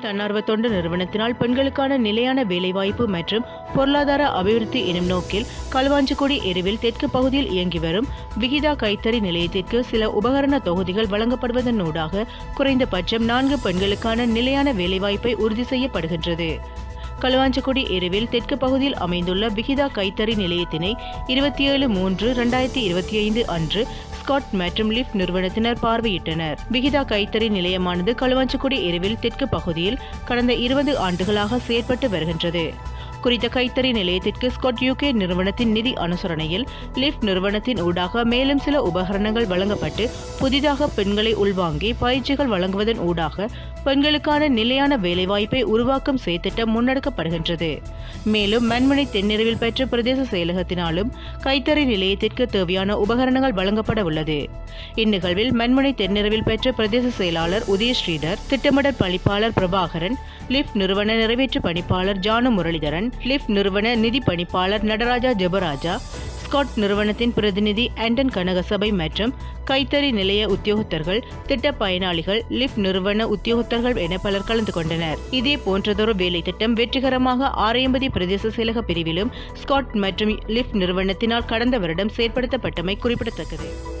தன்னார்வ தொண்டு நிறுவனத்தினால் பெண்களுக்கான நிலையான வேலைவாய்ப்பு மற்றும் பொருளாதார அபிவிருத்தி எனும் நோக்கில் களுவாஞ்சிக்குடி எருவில் தெற்கு பகுதியில் இயங்கி வரும் விகிதா கைத்தறி நிலையத்திற்கு சில உபகரண தொகுதிகள் வழங்கப்படுவதனூடாக குறைந்தபட்சம் நான்கு பெண்களுக்கான நிலையான வேலைவாய்ப்பை உறுதி செய்யப்படுகின்றது. களுவாஞ்சிக்குடி எருவில் தெற்கு பகுதியில் அமைந்துள்ள விகிதா கைத்தறி நிலையத்தினை இருபத்தி ஏழு மூன்று இரண்டாயிரத்தி இருபத்தி ஐந்து அன்று ஸ்காட் மற்றும் லிப்ட் நிறுவனத்தினர் பார்வையிட்டனர். விகிதா கைத்தறி நிலையமானது களுவாஞ்சிக்குடி எருவில் தெற்கு பகுதியில் கடந்த இருபது ஆண்டுகளாக செயற்பட்டு வருகின்றது. குறித்த கைத்தறி நிலையத்திற்கு ஸ்காட் யூகே நிறுவனத்தின் நிதி அனுசரணையில் லிஃப்ட் நிறுவனத்தின் ஊடாக மேலும் சில உபகரணங்கள் வழங்கப்பட்டு புதிதாக பெண்களை உள்வாங்கி பயிற்சிகள் வழங்குவதன் ஊடாக பெண்களுக்கான நிலையான வேலைவாய்ப்பை உருவாக்கும் செய்திட்டம் முன்னெடுக்கப்படுகின்றது. மேலும் மண்மனை தென்னிரவில் பெற்ற பிரதேச செயலகத்தினாலும் கைத்தறி நிலையத்திற்கு தேவையான உபகரணங்கள் வழங்கப்பட உள்ளது. இந்நிகழ்வில் மண்முனை தென்னிரவில் பெற்ற பிரதேச செயலாளர் உதய ஸ்ரீதர் திட்டமிடல் பணிப்பாளர் பிரபாகரன் லிஃப்ட் நிறுவன நிறைவேற்று பணிப்பாளர் ஜானு முரளிதரன் லிஃப்ட் நிறுவன நிதி பணிப்பாளர் நடராஜா ஜெபராஜா ஸ்காட் நிறுவனத்தின் பிரதிநிதி ஆண்டன் கனகசபை மற்றும் கைத்தறி நிலைய உத்தியோகத்தர்கள் திட்ட பயனாளிகள் லிஃப்ட் நிறுவன உத்தியோகத்தர்கள் என பலர் கலந்து கொண்டனர். இதே போன்றதொரு வேலை திட்டம் வெற்றிகரமாக ஆரையம்பதி பிரதேச செயலக பிரிவிலும் ஸ்காட் மற்றும் லிஃப்ட் நிறுவனத்தினால் கடந்த வருடம் செயற்படுத்தப்பட்டமை குறிப்பிடத்தக்கது.